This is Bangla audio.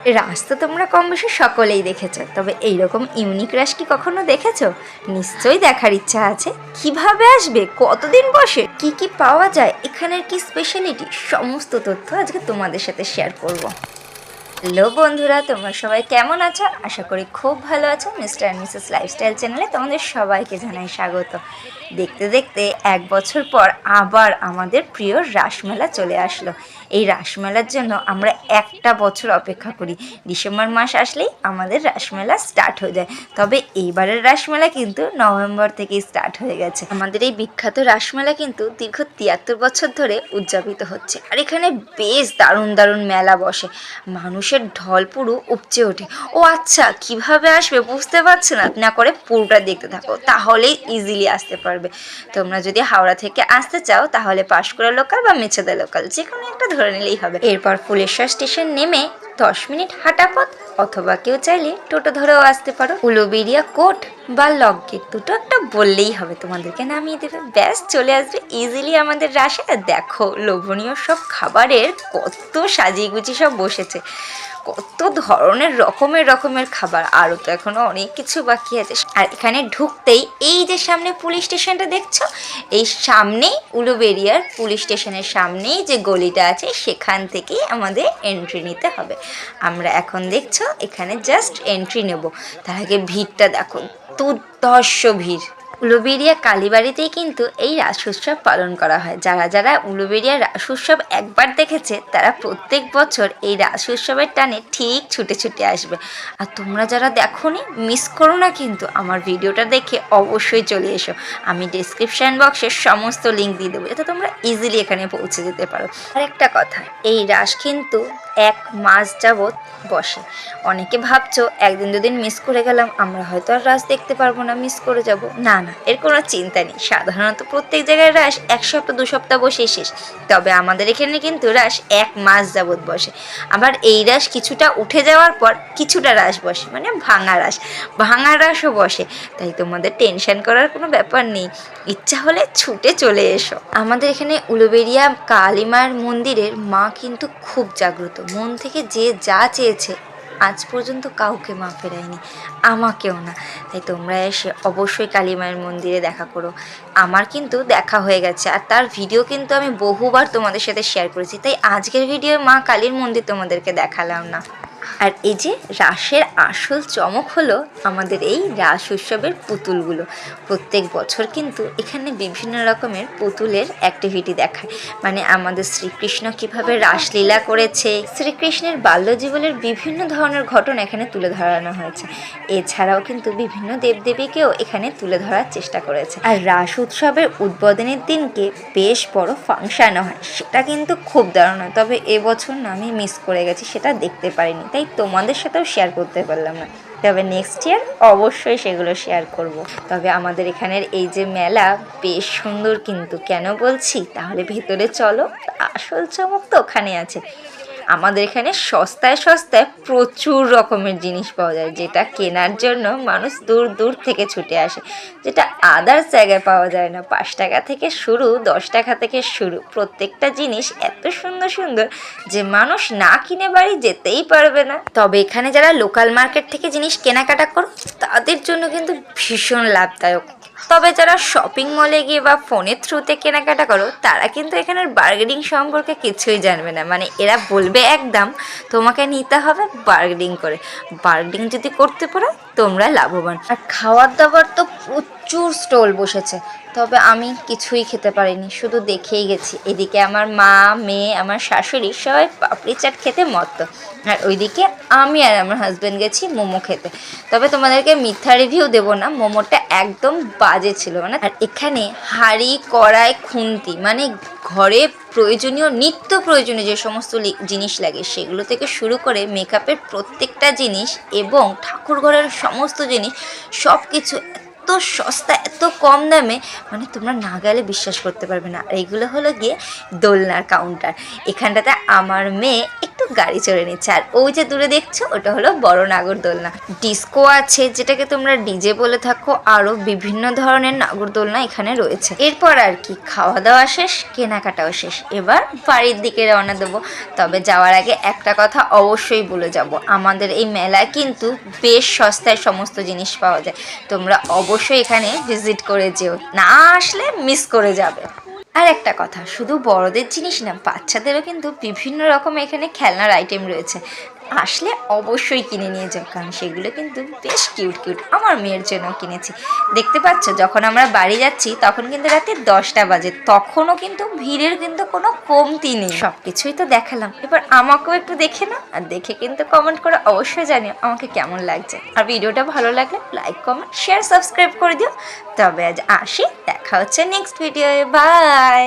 রাস তো তোমরা কম বেশি সকলেই দেখেছ, তবে এইরকম ইউনিক রাস কি কখনো দেখেছ? নিশ্চয়ই দেখার ইচ্ছা আছে। কীভাবে আসবে? কতদিন বসে? কি কি পাওয়া যায়? এখানের কি স্পেশালিটি সমস্ত তথ্য আজকে তোমাদের সাথে শেয়ার করব। হ্যালো বন্ধুরা, তোমরা সবাই কেমন আছো? আশা করি খুব ভালো আছো। মিস্টার অ্যান্ড মিসেস লাইফস্টাইল চ্যানেলে তোমাদের সবাইকে জানাই স্বাগত। দেখতে দেখতে এক বছর পর আবার আমাদের প্রিয় রাসমেলা চলে আসলো। এই রাসমেলার জন্য আমরা একটা বছর অপেক্ষা করি। ডিসেম্বর মাস আসলেই আমাদের রাসমেলা স্টার্ট হয়ে যায়। তবে এইবারের রাসমেলা কিন্তু নভেম্বর থেকেই স্টার্ট হয়ে গেছে। আমাদের এই বিখ্যাত রাসমেলা কিন্তু দীর্ঘ তিয়াত্তর বছর ধরে উদযাপিত হচ্ছে। আর এখানে বেশ দারুণ দারুণ মেলা বসে। মানুষের ঢল পুরো উপচে ওঠে। ও আচ্ছা কীভাবে আসবে বুঝতে পারছে না। না করে পুরোটা দেখতে থাকো, তাহলেই ইজিলি আসতে পারবে। তোমরা যদি হাওড়া থেকে আসতে চাও, তাহলে পাশকুড়া লোকাল বা মেছেদা লোকাল যে কোনো একটা ধরে নিলেই হবে। এরপর ফুলেশ্বর স্টেশন নেমে দশ মিনিট হাঁটা পথ, অথবা কেউ চাইলে টোটো ধরেও আসতে পারো। উলোবেরিয়া কোট বা লক গেট দুটো একটা বললেই হবে, তোমাদেরকে নামিয়ে দেবে। ব্যাস, চলে আসবে ইজিলি আমাদের রাশে। দেখো, লোভনীয় সব খাবারের কত সাজিয়ে গুছিয়ে সব বসেছে। কত ধরনের রকমের রকমের খাবার আরও তো এখনও অনেক কিছু বাকি আছে। আর এখানে ঢুকতেই এই যে সামনে পুলিশ স্টেশনটা দেখছ, এই সামনেই উলুবেরিয়ার পুলিশ স্টেশনের সামনেই যে গলিটা আছে, সেখান থেকেই আমাদের এন্ট্রি নিতে হবে। আমরা এখন দেখছ, এখানে জাস্ট এন্ট্রি নেব। তার আগে ভিড়টা দেখো, দুর্ধর্ষ ভিড়। উলুবেরিয়া কালীবাড়িতেই কিন্তু এই রাস উৎসব পালন করা হয়। যারা যারা উলুবেরিয়া রাস উৎসব একবার দেখেছে, তারা প্রত্যেক বছর এই রাস উৎসবের টানে ঠিক ছুটে ছুটে আসবে। আর তোমরা যারা দেখোনি মিস করো না কিন্তু, আমার ভিডিওটা দেখে অবশ্যই চলে এসো। আমি ডিসক্রিপশান বক্সে সমস্ত লিঙ্ক দিয়ে দেবো, যাতে তোমরা ইজিলি এখানে পৌঁছে যেতে পারো। আর একটা কথা, এই রাস কিন্তু এক মাস যাবৎ বসে। অনেকে ভাবছ, একদিন দুদিন মিস করে গেলাম, আমরা হয়তো আর রাস দেখতে পারব না মিস করে যাব। না না এর কোনো চিন্তা নেই। সাধারণত প্রত্যেক জায়গায় রাস এক সপ্তাহ, দু সপ্তাহ বসেই শেষ। তবে আমাদের এখানে কিন্তু রাস এক মাস যাবৎ বসে। আবার এই রাস কিছুটা উঠে যাওয়ার পর কিছুটা রাস বসে মানে ভাঙা রাস ভাঙা রাসও বসে। তাই তোমাদের টেনশন করার কোনো ব্যাপার নেই। ইচ্ছা হলে ছুটে চলে এসো। আমাদের এখানে উলুবেরিয়া কালীমার মন্দিরের মা কিন্তু খুব জাগ্রত। মন থেকে যে যা চেয়েছে আজ পর্যন্ত কাউকে মা ফেরায়নি, আমাকেও না। তাই তোমরা এসে অবশ্যই কালী মায়ের মন্দিরে দেখা করো। আমার কিন্তু দেখা হয়ে গেছে আর তার ভিডিও কিন্তু আমি বহুবার তোমাদের সাথে শেয়ার করেছি। তাই আজকের ভিডিও মা কালীর মন্দির তোমাদেরকে দেখালাম না। আর এই যে রাসের আসল চমক হলো আমাদের এই রাস উৎসবের পুতুলগুলো। প্রত্যেক বছর কিন্তু এখানে বিভিন্ন রকমের পুতুলের অ্যাক্টিভিটি দেখায়। মানে আমাদের শ্রীকৃষ্ণ কীভাবে রাসলীলা করেছে, শ্রীকৃষ্ণের বাল্যজীবনের বিভিন্ন ধরনের ঘটনা এখানে তুলে ধরানো হয়েছে। এছাড়াও কিন্তু বিভিন্ন দেবদেবীকেও এখানে তুলে ধরার চেষ্টা করেছে। আর রাস উৎসবের উদ্বোধনের দিনকে বেশ বড় ফাংশানও হয়। সেটা কিন্তু খুব দারুণ তবে এবছর না আমি মিস করে গেছি, সেটা দেখতে পারিনি। তাই তোমাদের সাথেও শেয়ার করতে পারলাম না। তবে নেক্সট ইয়ার অবশ্যই সেগুলো শেয়ার করব। তবে আমাদের এখানের এই যে মেলা বেশ সুন্দর কিন্তু, কেন বলছি? তাহলে ভেতরে চলো, আসল চমক তো ওখানে আছে। আমাদের এখানে সস্তায় সস্তায় প্রচুর রকমের জিনিস পাওয়া যায়, যেটা কেনার জন্য মানুষ দূর দূর থেকে ছুটে আসে। যেটা আদার্স জায়গায় পাওয়া যায় না। পাঁচ টাকা থেকে শুরু, দশ টাকা থেকে শুরু, প্রত্যেকটা জিনিস এত সুন্দর সুন্দর যে মানুষ না কিনে বাড়ি যেতেই পারবে না। তবে এখানে যারা লোকাল মার্কেট থেকে জিনিস কেনাকাটা করো, তাদের জন্য কিন্তু ভীষণ লাভদায়ক। তবে যারা শপিং মলে গিয়ে বা ফোনের থ্রুতে কেনাকাটা করো, তারা কিন্তু এখানের বার্গেনিং সম্পর্কে কিছুই জানবে না। মানে এরা বলবে একদম, তোমাকে নিতে হবে বার্গেনিং করে। বার্গেনিং যদি করতে পারো, তোমরা লাভবান। আর খাওয়ার দাবার তো প্রচুর স্টল বসেছে, তবে আমি কিছুই খেতে পারিনি, শুধু দেখেই গেছি। এদিকে আমার মা, মেয়ে, আমার শাশুড়ি সবাই পাপড়ি চাট খেতে মত্ত। আর ওইদিকে আমি আর আমার হাজব্যান্ড গেছি মোমো খেতে। তবে তোমাদেরকে মিথ্যা রিভিউ দেবো না, মোমোটা একদম বাজে ছিল। মানে আর এখানে হাঁড়ি, কড়াই, খুন্তি মানে ঘরে প্রয়োজনীয়, নিত্য প্রয়োজনীয় যে সমস্ত জিনিস লাগে, সেগুলো থেকে শুরু করে মেকআপের প্রত্যেকটা জিনিস এবং ঠাকুর ঘরের সমস্ত জিনিস সব কিছু সস্তা, এত কম দামে মানে তোমরা না গেলে বিশ্বাস করতে পারবে না। আর এইগুলো হলো গিয়ে দোলনার কাউন্টার এখানটাতে আমার মেয়ে গাড়ি চড়ে নিচ্ছে। আর ওই যে দূরে দেখছ, ওটা হলো বড় নাগরদোলনা। ডিস্কো আছে, যেটাকে তোমরা ডিজে বলে থাকো আরও বিভিন্ন ধরনের নাগরদোলনা এখানে রয়েছে। এরপর আর কি খাওয়া দাওয়া শেষ, কেনাকাটাও শেষ। এবার বাড়ির দিকে রওনা দেবো। তবে যাওয়ার আগে একটা কথা অবশ্যই বলে যাব। আমাদের এই মেলায় কিন্তু বেশ সস্তায় সমস্ত জিনিস পাওয়া যায়। তোমরা অবশ্যই এখানে ভিজিট করে যেও। না আসলে মিস করে যাবে। আর একটা কথা, শুধু বড়দের জিনিস না, বাচ্চাদেরও কিন্তু বিভিন্ন রকম এখানে খেলনার আইটেম রয়েছে। আসলে অবশ্যই কিনে নিয়ে যাও, কারণ সেগুলো কিন্তু বেশ কিউট কিউট আমার মেয়ের জন্য কিনেছি। দেখতে পাচ্ছ, যখন আমরা বাড়ি যাচ্ছি, তখন কিন্তু রাতে দশটা বাজে। তখনও কিন্তু ভিড়ের কিন্তু কোনো কমতি নেই। সব কিছুই তো দেখালাম। এবার আমাকেও একটু দেখে না আর দেখে কিন্তু কমেন্ট করে অবশ্যই জানিও আমাকে কেমন লাগছে। আর ভিডিওটা ভালো লাগলে লাইক কমেন্ট শেয়ার সাবস্ক্রাইব করে দিও। তবে আজ আসি, দেখা হচ্ছে নেক্সট ভিডিওয়ে বাই